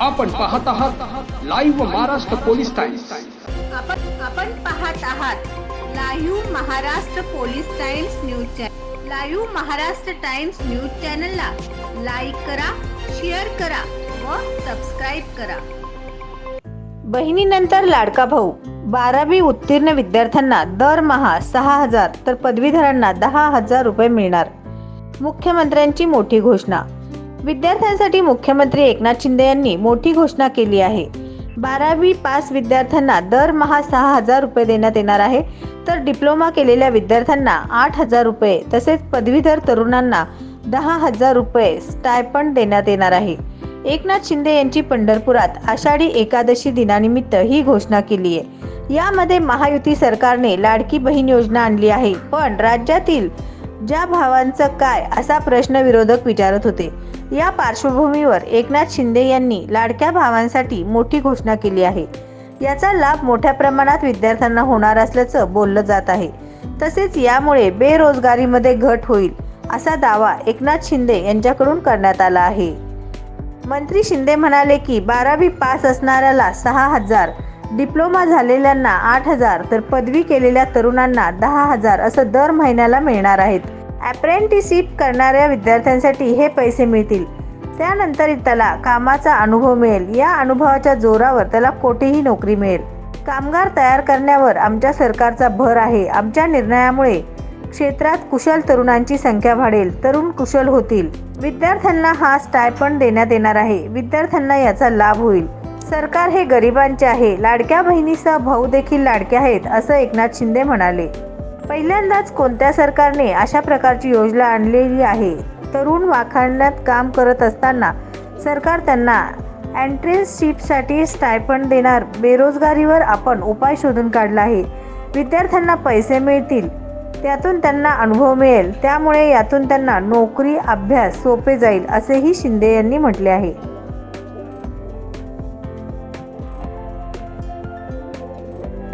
आपण पाहत आहात लाईव्ह महाराष्ट्र पोलीस टाइम्स आपण आपण पाहत आहात live Maharashtra police times news channel live Maharashtra times news चॅनलला लाईक करा शेअर करा व सबस्क्राईब करा. बहिणीनंतर लाडका भाऊ. बारावी उत्तीर्ण विद्यार्थ्यांना दरमहा सहा हजार तर पदवीधरांना दहा हजार रुपये मिळणार. मुख्यमंत्र्यांची मोठी घोषणा. विद्यार्थ्यांसाठी मुख्यमंत्री एकनाथ शिंदे यांनी मोठी घोषणा केली आहे. बारावी पास विद्यार्थ्यांना दरमहा सहा हजार रुपये देण्यात येणार आहे. तर डिप्लोमा केलेल्या विद्यार्थ्यांना आठ हजार रुपये तसेच पदवीधर तरुणांना दहा हजार रुपये स्टायपंड देण्यात येणार आहे. एकनाथ शिंदे यांची पंढरपुरात आषाढी एकादशी दिनानिमित्त ही घोषणा केली आहे. यामध्ये महायुती सरकारने लाडकी बहीण योजना आणली आहे. पण राज्यातील ज्या भावांचं काय असा प्रश्न विरोधक विचारत होते. या पार्श्वभूमीवर एकनाथ शिंदे यांनी लाडक्या भावांसाठी मोठी घोषणा केली आहे. याचा लाभ मोठ्या प्रमाणात विद्यार्थ्यांना होणार असल्याचं बोललं जात आहे. तसेच यामुळे बेरोजगारीमध्ये घट होईल असा दावा एकनाथ शिंदे यांच्याकडून करण्यात आला आहे. मंत्री शिंदे म्हणाले की बारावी पास असणाऱ्याला सहा हजार डिप्लोमा झालेल्यांना आठ हजार तर पदवी केलेल्या तरुणांना दहा हजार असं दर महिन्याला मिळणार आहेत. अप्रेंटिसशिप करणाऱ्या विद्यार्थ्यांसाठी हे पैसे मिळतील. त्यानंतर त्याला कामाचा अनुभव मिळेल. या अनुभवाच्या जोरावर त्याला कोठेही नोकरी मिळेल. कामगार तयार करण्यावर आमच्या सरकारचा भर आहे. आमच्या निर्णयामुळे क्षेत्रात कुशल तरुणांची संख्या वाढेल. तरुण कुशल होतील. विद्यार्थ्यांना हा स्टायपंड देण्यात येणार आहे. विद्यार्थ्यांना याचा लाभ होईल. सरकार हे गरिबांचे आहे. लाडक्या बहिणीसह भाऊ देखील लाडके आहेत असं एकनाथ शिंदे म्हणाले. पहिल्यांदाच कोणत्या सरकारने अशा प्रकारची योजना आणलेली आहे? तरुण वाखाणण्यात काम करत असताना सरकार त्यांना अँट्रेन्सशिपसाठी स्टायपंड देणार बेरोजगारीवर आपण उपाय शोधून काढला आहे. विद्यार्थ्यांना पैसे मिळतील त्यातून त्यांना अनुभव मिळेल त्यामुळे यातून त्यांना नोकरी अभ्यास सोपे जाईल असेही शिंदे यांनी म्हटले आहे.